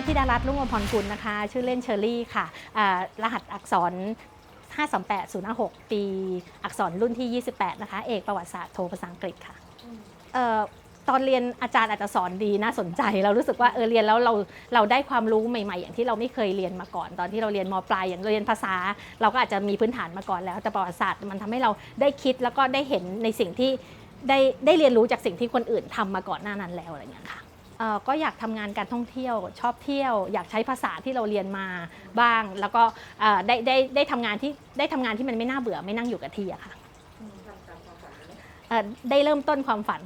อธิดารัตน์รุ่งอภรกุลนะคะ ชื่อเล่นเชอรี่ค่ะรหัสอักษร528 056ปี อักษรรุ่นที่ 28 นะคะ เอกประวัติศาสตร์โทภาษาอังกฤษค่ะออตอนเรียนอาจารย์อาจจะสอนดีน่าสนใจ เรารู้สึกว่าเออเรียนแล้วเราเราได้ความรู้ใหม่ ๆ อย่างที่เราไม่เคยเรียนมาก่อน ตอนที่เราเรียนมปลายอย่างเรียนภาษา เราก็อาจจะมีพื้นฐานมาก่อนแล้ว แต่ประวัติศาสตร์มันทำให้เราได้คิดแล้วก็ได้เห็นในสิ่งที่ได้ได้เรียนรู้จากสิ่งที่คนอื่นทำมาก่อนหน้านั้นแล้วอะไรอย่างเงี้ยค่ะ ก็อยากทำงานการท่องเที่ยวชอบเที่ยว อยากใช้ภาษาที่เราเรียนมาบ้าง แล้วก็เอ่อได้ได้ได้ทำงานที่ได้ทำงานที่มันไม่น่าเบื่อไม่นั่งอยู่กับที่อะค่ะเอ่อได้เริ่มต้นความฝัน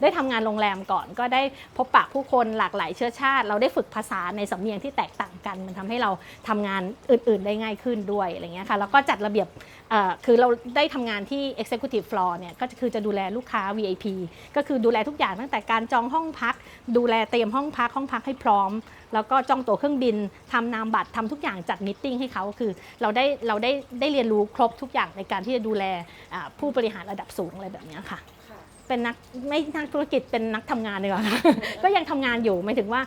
ได้ทำงานโรงแรมก่อน ก็ได้พบปะผู้คนหลากหลายเชื้อชาติ เราได้ฝึกภาษาในสำเนียงที่แตกต่างกัน มันทำให้เราทำงานอื่น ๆ ได้ง่ายขึ้นด้วยอะไรเงี้ยค่ะแล้วก็จัดระเบียบ คือเราได้ทำงานที่ executive floor เนี่ยก็คือจะดูแลลูกค้า VIP ก็คือดูแลทุกอย่างตั้งแต่การจองห้องพัก ดูแลเตรียมห้องพักห้องพักให้พร้อม แล้วก็จองตั๋วเครื่องบินทำนามบัตรทำทุกอย่างจัดมิทติ้งให้เขาคือเราได้เราได้ได้เรียนรู้ครบทุกอย่างในการที่จะดูแลผู้บริหารระดับสูงอะไรแบบนี้ค่ะ เป็นนักไม่นักธุรกิจเป็นนักทำงานดีกว่าค่ะก็ยังทำงานอยู่หมายถึงว่า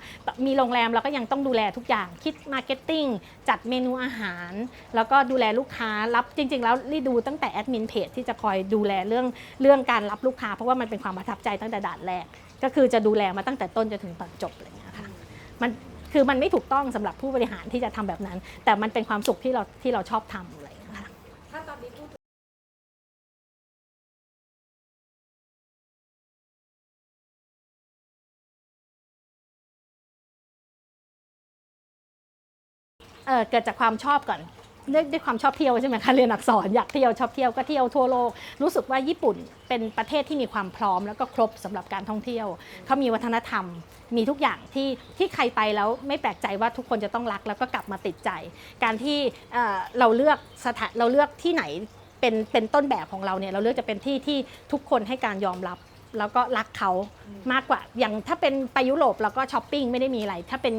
มีโรงแรมเราก็ยังต้องดูแลทุกอย่างคิดมาร์เก็ตติ้งจัดเมนูอาหาร แล้วก็ดูแลลูกค้ารับจริง ๆ แล้วรีดูตั้งแต่แอดมินเพจที่จะคอยดูแลเรื่องเรื่องการรับลูกค้า เพราะว่ามันเป็นความประทับใจตั้งแต่ด่านแรก ก็คือจะดูแลมาตั้งแต่ต้นจนถึงตอนจบอะไรอย่างเงี้ยค่ะมันคือมันไม่ถูกต้องสำหรับผู้บริหารที่จะทำแบบนั้น แต่มันเป็นความสุขที่เราที่เราชอบทำ เออเกิดจากความชอบก่อนด้วยด้วยความชอบเที่ยวใช่ไหมคะเรียนอักษรอยากเที่ยวชอบเที่ยวก็เที่ยวทั่วโลก รู้สึกว่าญี่ปุ่นเป็นประเทศที่มีความพร้อมแล้วก็ครบสำหรับการท่องเที่ยวเขามีวัฒนธรรม มีทุกอย่างที่ที่ใครไปแล้วไม่แปลกใจว่าทุกคนจะต้องรักแล้วก็กลับมาติดใจ การที่เราเลือกสถานเราเลือกที่ไหนเป็นเป็นต้นแบบของเราเนี่ยเราเลือกจะเป็นที่ที่ทุกคนให้การยอมรับ แล้วก็รักเขามากกว่า อย่างถ้าเป็นไปยุโรปเราก็ช้อปปิ้งไม่ได้มีอะไร ถ้าเป็น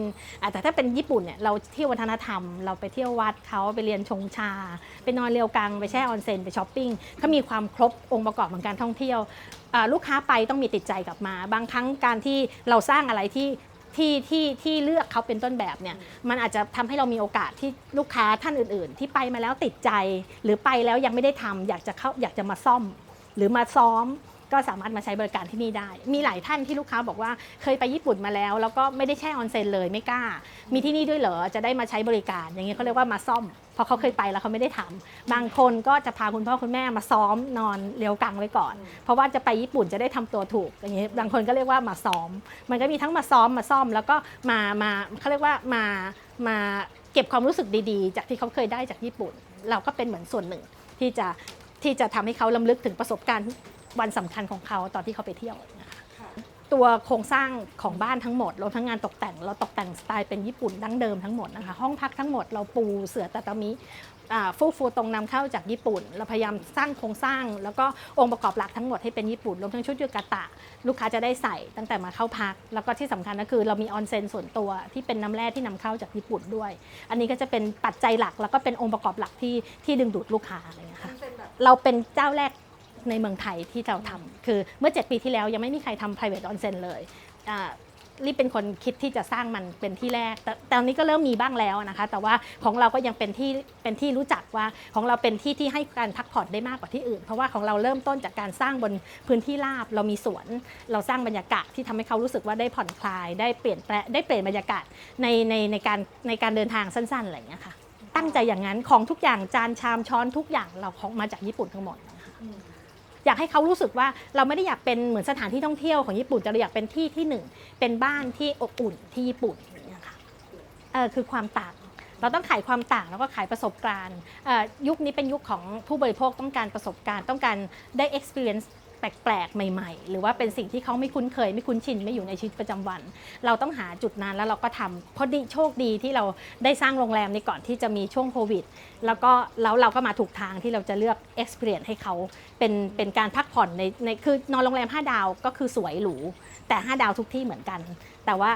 แต่ถ้าเป็นญี่ปุ่นเนี่ยเราเที่ยววัฒนธรรม เราไปเที่ยววัดเขาไปเรียนชงชา ไปนอนเรียวกังไปแช่ออนเซ็นไปช้อปปิ้งเขามีความครบองค์ประกอบของการท่องเที่ยวลูกค้าไปต้องมีติดใจกลับมา บางครั้งการที่เราสร้างอะไรที่ที่ที่ที่เลือกเขาเป็นต้นแบบเนี่ยมันอาจจะทำให้เรามีโอกาสที่ลูกค้าท่านอื่น ๆ ที่ไปมาแล้วติดใจ หรือไปแล้วยังไม่ได้ทำอยากจะเข้าอยากจะมาซ่อม หรือมาซ้อม ก็สามารถมาใช้บริการที่นี่ได้ มีหลายท่านที่ลูกค้าบอกว่าเคยไปญี่ปุ่นมาแล้ว แล้วก็ไม่ได้แช่ออนเซ็นเลยไม่กล้า มีที่นี่ด้วยเหรอจะได้มาใช้บริการ อย่างเงี้ยเขาเรียกว่ามาซ่อมเพราะเขาเคยไปแล้วเขาไม่ได้ทำบางคนก็จะพาคุณพ่อคุณแม่มาซ้อมนอนเรียวกังไว้ก่อน เพราะว่าจะไปญี่ปุ่นจะได้ทำตัวถูกอย่างเงี้ยบางคนก็เรียกว่ามาซ้อม มันก็มีทั้งมาซ้อมมาซ่อม แล้วก็มามาเขาเรียกว่ามามาเก็บความรู้สึกดีๆ จากที่เขาเคยได้จากญี่ปุ่น เราก็เป็นเหมือนส่วนหนึ่งที่จะที่จะทำให้เขาลำลึกถึงประสบการณ์ วันสำคัญของเขาตอนที่เขาไปเที่ยวนะคะค่ะตัวโครงสร้างของบ้านทั้งหมดรวมทั้งงานตกแต่ง เราตกแต่งสไตล์เป็นญี่ปุ่นดั้งเดิมทั้งหมดนะคะห้องพักทั้งหมดเราปูเสือตาตามิอ่าฟูฟูตรงนำเข้าจากญี่ปุ่น เราพยายามสร้างโครงสร้าง แล้วก็องค์ประกอบหลักทั้งหมดให้เป็นญี่ปุ่นรวมทั้งชุดยูกาตะ ลูกค้าจะได้ใส่ตั้งแต่มาเข้าพัก แล้วก็ที่สำคัญก็คือเรามีออนเซ็นส่วนตัวที่เป็นน้ำแร่ที่นำเข้าจากญี่ปุ่นด้วย อันนี้ก็จะเป็นปัจจัยหลักแล้วก็เป็นองค์ประกอบหลักที่ที่ดึงดูดลูกค้าอะไรอย่างเงี้ยค่ะมันเป็นแบบเราเป็นเจ้าแรก ในเมืองไทยที่เราทำคือเมื่อ 7 ปีที่แล้วยังไม่มีใครทำ private onsen เลยอ่ารีบเป็นคนคิดที่จะสร้างมันเป็นที่แรกแต่แต่ตอนนี้ก็เริ่มมีบ้างแล้วนะคะ แต่ว่าของเราก็ยังเป็นที่เป็นที่รู้จักว่าของเราเป็นที่ที่ให้การพักผ่อนได้มากกว่าที่อื่น เพราะว่าของเราเริ่มต้นจากการสร้างบนพื้นที่ราบ เรามีสวน เราสร้างบรรยากาศที่ทำให้เขารู้สึกว่าได้ผ่อนคลาย ได้เปลี่ยนแปลงได้เปลี่ยนบรรยากาศในในในการในการเดินทางสั้นๆอะไรอย่างเงี้ยค่ะ ตั้งใจอย่างนั้นของทุกอย่างจานชามช้อนทุกอย่างเราของมาจากญี่ปุ่นทั้งหมดนะคะ อยากให้เขารู้สึกว่าเราไม่ได้อยากเป็นเหมือนสถานที่ท่องเที่ยวของญี่ปุ่นแต่เราอยากเป็นที่ที่หนึ่งเป็นบ้านที่อบอุ่นที่ญี่ปุ่นอย่างเงี้ยค่ะเออคือความต่างเราต้องขายความต่างแล้วก็ขายประสบการณ์ยุคนี้เป็นยุคของผู้บริโภคต้องการประสบการณ์ต้องการได้ experience แปลกๆ ใหม่ ๆ หรือว่าเป็นสิ่งที่เขาไม่คุ้นเคย ไม่คุ้นชินไม่อยู่ในชีวิตประจำวัน เราต้องหาจุดนั้นแล้วเราก็ทำเพราะดีโชคดีที่เราได้สร้างโรงแรมในก่อนที่จะมีช่วงโควิด แล้วก็แล้วเราก็มาถูกทางที่เราจะเลือก experience ให้เขาเป็นเป็นการพักผ่อนในในคือนอนโรงแรม 5 ดาวก็คือสวยหรูแต่ 5 ดาวทุกที่เหมือนกัน แต่ว่า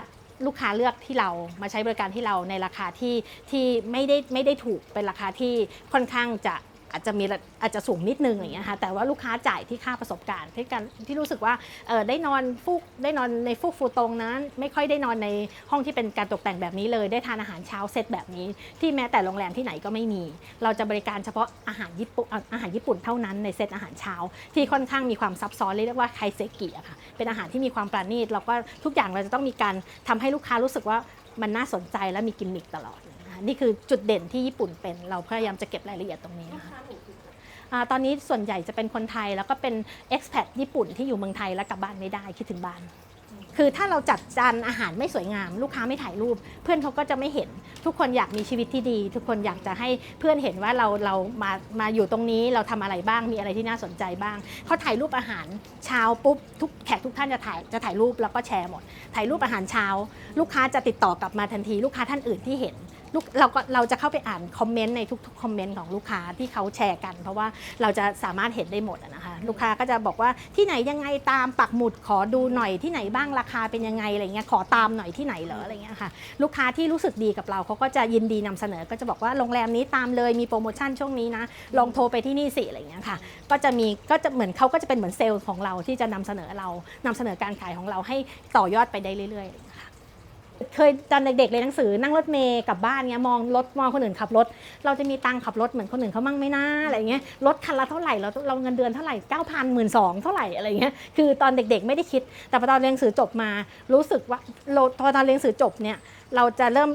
ลูกค้าเลือกที่เรามาใช้บริการที่เราในราคาที่ที่ไม่ได้ไม่ได้ถูกเป็นราคาที่ค่อนข้างจะ อาจจะมีอาจจะสูงนิดนึงอย่างเงี้ยค่ะแต่ว่าลูกค้าจ่ายที่ค่าประสบการณ์ที่การที่รู้สึกว่าเออได้นอนฟูกได้นอนในฟูกฟูตรงนั้น ไม่ค่อยได้นอนในห้องที่เป็นการตกแต่งแบบนี้เลย ได้ทานอาหารเช้าเซตแบบนี้ ที่แม้แต่โรงแรมที่ไหนก็ไม่มี เราจะบริการเฉพาะอาหารญี่ปุ่นอาหารญี่ปุ่นเท่านั้นในเซตอาหารเช้า ที่ค่อนข้างมีความซับซ้อนเรียกว่าไคเซกิอะค่ะเป็นอาหารที่มีความปราณีตแล้วก็ทุกอย่างเราจะต้องมีการทำให้ลูกค้ารู้สึกว่ามันน่าสนใจและมีกิมมิคตลอด นะคะนี่คือจุดเด่นที่ญี่ปุ่นเป็น เราพยายามจะเก็บรายละเอียดตรงนี้นะคะอ่าตอนนี้ส่วนใหญ่จะเป็นคนไทยแล้วก็เป็น expat ญี่ปุ่นที่อยู่เมืองไทยแล้วกลับบ้านไม่ได้คิดถึงบ้าน คือถ้าเราจัดจานอาหารไม่สวยงาม ลูกค้าไม่ถ่ายรูป เพื่อนเขาก็จะไม่เห็น ทุกคนอยากมีชีวิตที่ดี ทุกคนอยากจะให้เพื่อนเห็นว่าเราเรามามาอยู่ตรงนี้เราทำอะไรบ้างมีอะไรที่น่าสนใจบ้างเขาถ่ายรูปอาหารเช้าปุ๊บทุกแขกทุกท่านจะถ่ายจะถ่ายรูปแล้วก็แชร์หมด ถ่ายรูปอาหารเช้า ลูกค้าจะติดต่อกลับมาทันที ลูกค้าท่านอื่นที่เห็น ลูกเราก็เราจะเข้าไปอ่านคอมเมนต์ในทุกๆคอมเมนต์ของลูกค้าที่เขาแชร์กัน เพราะว่าเราจะสามารถเห็นได้หมดนะคะลูกค้าก็จะบอกว่าที่ไหนยังไงตามปักหมุดขอดูหน่อยที่ไหนบ้างราคาเป็นยังไงอะไรเงี้ยขอตามหน่อยที่ไหนเหรออะไรเงี้ยค่ะลูกค้าที่รู้สึกดีกับเราเขาก็จะยินดีนำเสนอ ก็จะบอกว่าโรงแรมนี้ตามเลยมีโปรโมชั่นช่วงนี้นะลองโทรไปที่นี่สิอะไรเงี้ยค่ะก็จะมีก็จะเหมือนเขาก็จะเป็นเหมือนเซลล์ของเราที่จะนำเสนอเรานำเสนอการขายของเราให้ต่อยอดไปได้เรื่อยๆ เคยตอนเด็กๆเรียหนังสือนั่งรถเมย์กลับบ้านเงี้ยมองรถมองคนอื่นขับรถ เราจะมีตังค์ขับรถเหมือนคนอื่นเขามั่งไม่น่าอะไรเงี้ยรถคันละเท่าไหร่เราเราเงินเดือนเท่าไหร่เก้าพันหมื่นสองเท่าไหร่อะไรเงี้ยคือตอนเด็กๆไม่ได้คิด แต่พอตอนเรียนหนังสือจบมา รู้สึกว่าราพอตอนเรียนหนังสือจบเนี่ยเราจะเริ่ม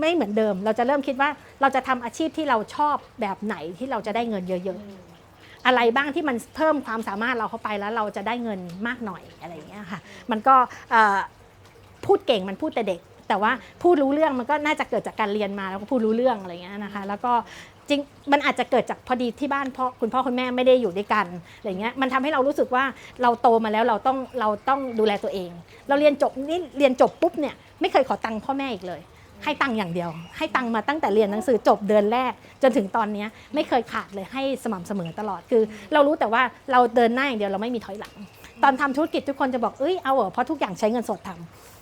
ไม่เหมือนเดิม เราจะเริ่มคิดว่าเราจะทำอาชีพที่เราชอบแบบไหนที่เราจะได้เงินเยอะๆ อะไรบ้างที่มันเพิ่มความสามารถเราเข้าไปแล้วเราจะได้เงินมากหน่อยอะไรอย่างเงี้ยค่ะ มันก็ พูดเก่งมันพูดแต่เด็ก แต่ว่าพูดรู้เรื่องมันก็น่าจะเกิดจากการเรียนมาแล้วก็พูดรู้เรื่องอะไรเงี้ยนะคะ แล้วก็จริงมันอาจจะเกิดจากพอดีที่บ้านพ่อคุณพ่อคุณแม่ไม่ได้อยู่ด้วยกันอะไรเงี้ยมันทำให้เรารู้สึกว่าเราโตมาแล้วเราต้องเราต้องดูแลตัวเอง เราเรียนจบนี่เรียนจบปุ๊บเนี่ยไม่เคยขอตังค์พ่อแม่อีกเลย ให้ตังค์อย่างเดียว ให้ตังค์มาตั้งแต่เรียนหนังสือจบเดือนแรก จนถึงตอนนี้ไม่เคยขาดเลยให้สม่ำเสมอตลอดคือ เรารู้แต่ว่าเราเดินหน้าอย่างเดียวเราไม่มีถอยหลัง ตอนทำธุรกิจทุกคนจะบอกเอ้ยเอาเหรอเพราะทุกอย่างใช้เงินสดทำ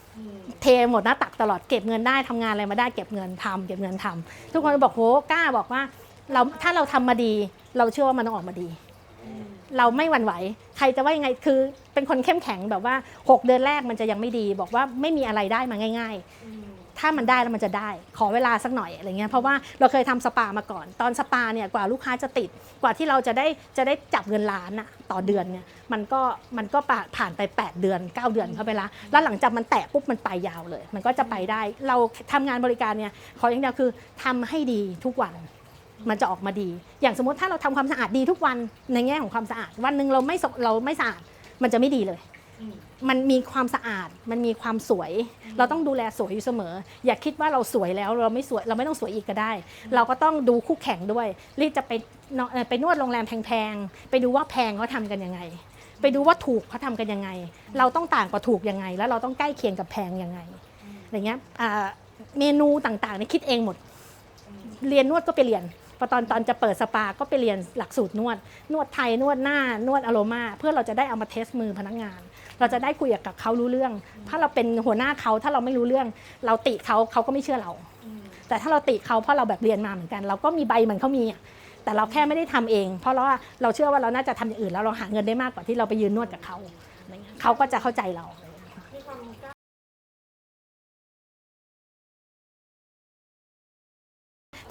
เทหมดหน้าตักตลอดเก็บเงินได้ทำงานอะไรมาได้เก็บเงินทำเก็บเงินทำทุกคนบอกโหกล้าบอกว่าเราถ้าเราทำมาดี เราเชื่อว่ามันต้องออกมาดี เราไม่หวั่นไหว ใครจะว่ายังไงคือเป็นคนเข้มแข็งแบบว่า 6 เดือนแรกมันจะยังไม่ดี บอกว่าไม่มีอะไรได้มาง่าย ๆ ถ้ามันได้แล้วมันจะได้ ขอเวลาสักหน่อยอะไรเงี้ยเพราะว่าเราเคยทำสปามาก่อน ตอนสปาเนี่ยกว่าลูกค้าจะติดกว่าที่เราจะได้จะได้จับเงินล้านอะต่อเดือนเนี่ยมันก็มันก็ผ่านไป 8 เดือน 9 เดือนเข้าไปละแล้วหลังจากมันแตะปุ๊บมันไปยาวเลย มันก็จะไปได้ เราทำงานบริการเนี่ยขออย่างเดียวคือทำให้ดีทุกวันมันจะออกมาดี อย่างสมมติถ้าเราทำความสะอาดดีทุกวันในแง่ของความสะอาด วันหนึ่งเราไม่สกเราไม่สะอาด มันจะไม่ดีเลย มันมีความสะอาด มันมีความสวย เราต้องดูแลสวยอยู่เสมอ อย่าคิดว่าเราสวยแล้วเราไม่สวยเราไม่ต้องสวยอีกก็ได้ เราก็ต้องดูคู่แข่งด้วยรีบจะไปนอนเอ่อไปนวดโรงแรมแพงๆไปดูว่าแพงเขาทำกันยังไง ไปดูว่าถูกเขาทำกันยังไง เราต้องต่างกว่าถูกยังไง แล้วเราต้องใกล้เคียงกับแพงยังไงอะไรเงี้ยอ่าเมนูต่างๆนี่คิดเองหมด เรียนนวดก็ไปเรียนพอตอนตอนจะเปิดสปาก็ไปเรียนหลักสูตรนวด นวดไทยนวดหน้านวดอโรมา เพื่อเราจะได้เอามาเทสมือพนักงาน เราจะได้คุยกับเขารู้เรื่อง ถ้าเราเป็นหัวหน้าเขาถ้าเราไม่รู้เรื่อง เราติเขาเขาก็ไม่เชื่อเรา แต่ถ้าเราติเขาเพราะเราแบบเรียนมาเหมือนกัน เราก็มีใบเหมือนเขามีแต่เราแค่ไม่ได้ทำเอง เพราะว่าเราเชื่อว่าเราน่าจะทำอย่างอื่นแล้วเราหาเงินได้มากกว่าที่เราไปยืนนวดกับเขาเขาก็จะเข้าใจเรา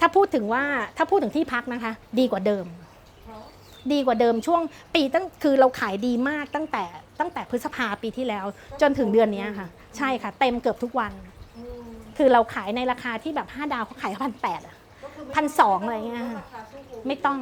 ถ้าพูดถึงว่าถ้าพูดถึงที่พักนะคะ ดีกว่าเดิม ดีกว่าเดิมช่วงปีตั้งคือเราขายดีมากตั้งแต่ตั้งแต่พฤษภาปีที่แล้ว จนถึงเดือนนี้ค่ะ ใช่ค่ะ เต็มเกือบทุกวัน คือเราขายในราคาที่แบบ 5 ดาวเขาขายพันแปดพันสองอะไรเงี้ยไม่ต้อง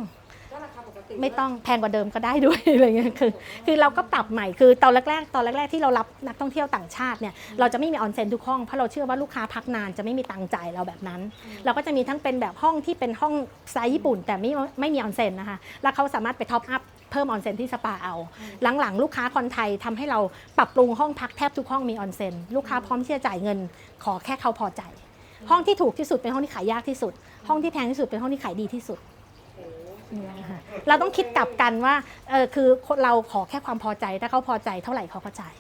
ไม่ต้องแพงกว่าเดิมก็ได้ด้วยอะไรเงี้ยคือคือเราก็ปรับใหม่คือตอนแรกๆตอนแรก ๆ ที่เรารับนักท่องเที่ยวต่างชาติเนี่ยเราจะไม่มีออนเซ็นทุกห้องเพราะเราเชื่อว่าลูกค้าพักนานจะไม่มีตังค์จ่ายเราแบบนั้น เราก็จะมีทั้งเป็นแบบห้องที่เป็นห้องสไตล์ญี่ปุ่น แต่ไม่ไม่มีออนเซ็นนะคะแล้วเขาสามารถไปท็อปอัพเพิ่มออนเซ็นที่สปาเอา หลังๆ ลูกค้าคนไทยทำให้เราปรับปรุงห้องพักแทบทุกห้องมีออนเซ็นลูกค้าพร้อมที่จะจ่ายเงิน ขอแค่เขาพอใจ ห้องที่ถูกที่สุดเป็นห้องที่ขายยากที่สุด ห้องที่แพงที่สุดเป็นห้องที่ขายดีที่สุด เนี่ยค่ะเราต้องคิดกลับกันว่าเออคือคนเราขอแค่ความพอใจถ้าเขาพอใจเท่าไหร่เขาก็จ่าย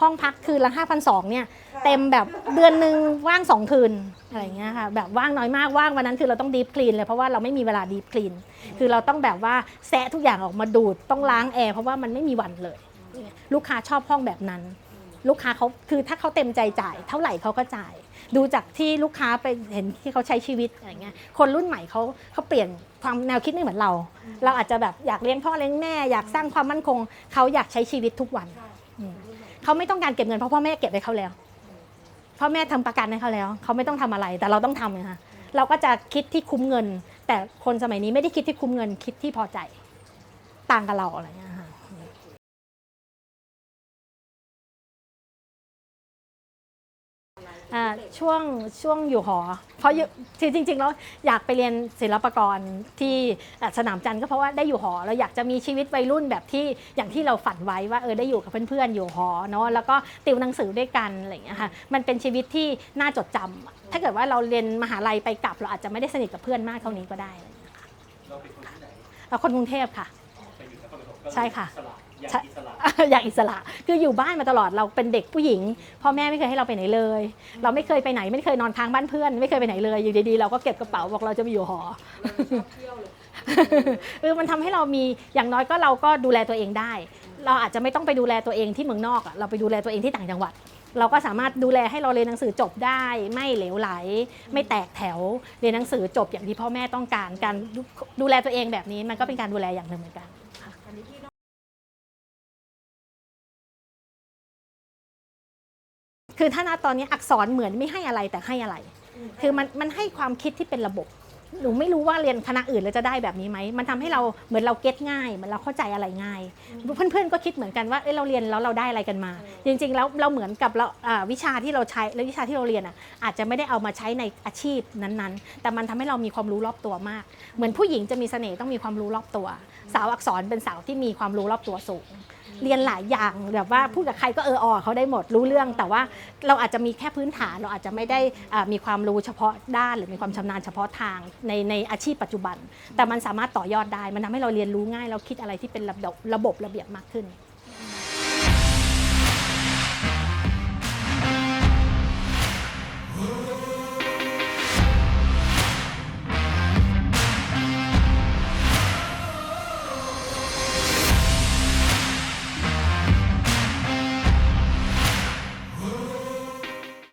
ห้องพักคืนละ5,200เนี่ยเต็มแบบเดือนหนึ่งว่าง 2 คืนอะไรอย่างเงี้ยค่ะแบบว่างน้อยมากว่างวันนั้นคือเราต้องดีฟคลีนเลยเพราะว่าเราไม่มีเวลาดีฟคลีนคือเราต้องแบบว่าแซะทุกอย่างออกมาดูดต้องล้างแอร์เพราะว่ามันไม่มีวันเลย ลูกค้าชอบห้องแบบนั้น ลูกค้าเขาคือถ้าเขาเต็มใจจ่าย เท่าไหร่เขาก็จ่าย ดูจากที่ลูกค้าไปเห็นที่เขาใช้ชีวิตอะไรเงี้ยคนรุ่นใหม่เขาเขาเปลี่ยนความแนวคิดไม่เหมือนเรา เราอาจจะแบบอยากเลี้ยงพ่อเลี้ยงแม่อยากสร้างความมั่นคงเขาอยากใช้ชีวิตทุกวันเขาไม่ต้องการเก็บเงินเพราะพ่อแม่เก็บให้เขาแล้วพ่อแม่ทำประกันให้เขาแล้วเขาไม่ต้องทำอะไรแต่เราต้องทำนะคะเราก็จะคิดที่คุ้มเงิน แต่คนสมัยนี้ไม่ได้คิดที่คุ้มเงินคิดที่พอใจต่างกับเราอะไรเงี้ย อ่าช่วงช่วงอยู่หอ เพราะอยู่คือจริงๆแล้วอยากไปเรียนศิลปากรที่อะสนามจันทร์ก็เพราะว่าได้อยู่หอเราอยากจะมีชีวิตวัยรุ่นแบบที่อย่างที่เราฝันไว้ว่าเออได้อยู่กับเพื่อนๆอยู่หอเนาะแล้วก็ติวหนังสือด้วยกันอะไรอย่างเงี้ยค่ะมันเป็นชีวิตที่น่าจดจำถ้าเกิดว่าเราเรียนมหาลัยไปกลับ เราอาจจะไม่ได้สนิทกับเพื่อนมากเท่านี้ก็ได้อะไรอย่างเงี้ยค่ะเราเป็นคนที่ไหนเราคนกรุงเทพค่ะไปอยู่นครปฐมก็ใช่ค่ะอิสระ อยากใช่อิสระ อยากอิสระ คืออยู่บ้านมาตลอดเราเป็นเด็กผู้หญิงพ่อแม่ไม่เคยให้เราไปไหนเลย เราไม่เคยไปไหนไม่เคยนอนค้างบ้านเพื่อน ไม่เคยไปไหนเลยอยู่ดีๆเราก็เก็บกระเป๋าบอกเราจะไปอยู่หอเออมันทำให้เรามีอย่างน้อยก็เราก็ดูแลตัวเองได้ เราอาจจะไม่ต้องไปดูแลตัวเองที่เมืองนอกอะเราไปดูแลตัวเองที่ต่างจังหวัด เราก็สามารถดูแลให้เราเรียนหนังสือจบได้ ไม่เหลวไหล ไม่แตกแถวเรียนหนังสือจบอย่างที่พ่อแม่ต้องการการดูดูแลตัวเองแบบนี้มันก็เป็นการดูแลอย่างหนึ่งเหมือนกันคือ ถ้าณตอนนี้อักษรเหมือนไม่ให้อะไรแต่ให้อะไร คือมันมันให้ความคิดที่เป็นระบบหนูไม่รู้ว่าเรียนคณะอื่นแล้วจะได้แบบนี้ไหม มันทำให้เราเหมือนเราเก็ตง่ายเหมือนเราเข้าใจอะไรง่าย เพื่อนๆก็คิดเหมือนกันว่าเอ้ยเราเรียนแล้วเราได้อะไรกันมา จริงๆแล้วเราเหมือนกับเราอ่าวิชาที่เราใช้และวิชาที่เราเรียนอะอาจจะไม่ได้เอามาใช้ในอาชีพนั้นๆ แต่มันทำให้เรามีความรู้รอบตัวมาก เหมือนผู้หญิงจะมีเสน่ห์ต้องมีความรู้รอบตัว สาวอักษรเป็นสาวที่มีความรู้รอบตัวสูง เรียนหลายอย่างแบบว่าพูดกับใครก็เออออเขาได้หมดรู้เรื่อง แต่ว่าเราอาจจะมีแค่พื้นฐานเราอาจจะไม่ได้มีความรู้เฉพาะด้าน หรือมีความชำนาญเฉพาะทางในในอาชีพปัจจุบัน แต่มันสามารถต่อยอดได้มันทำให้เราเรียนรู้ง่าย เราคิดอะไรที่เป็นระบบระบบระเบียบมากขึ้น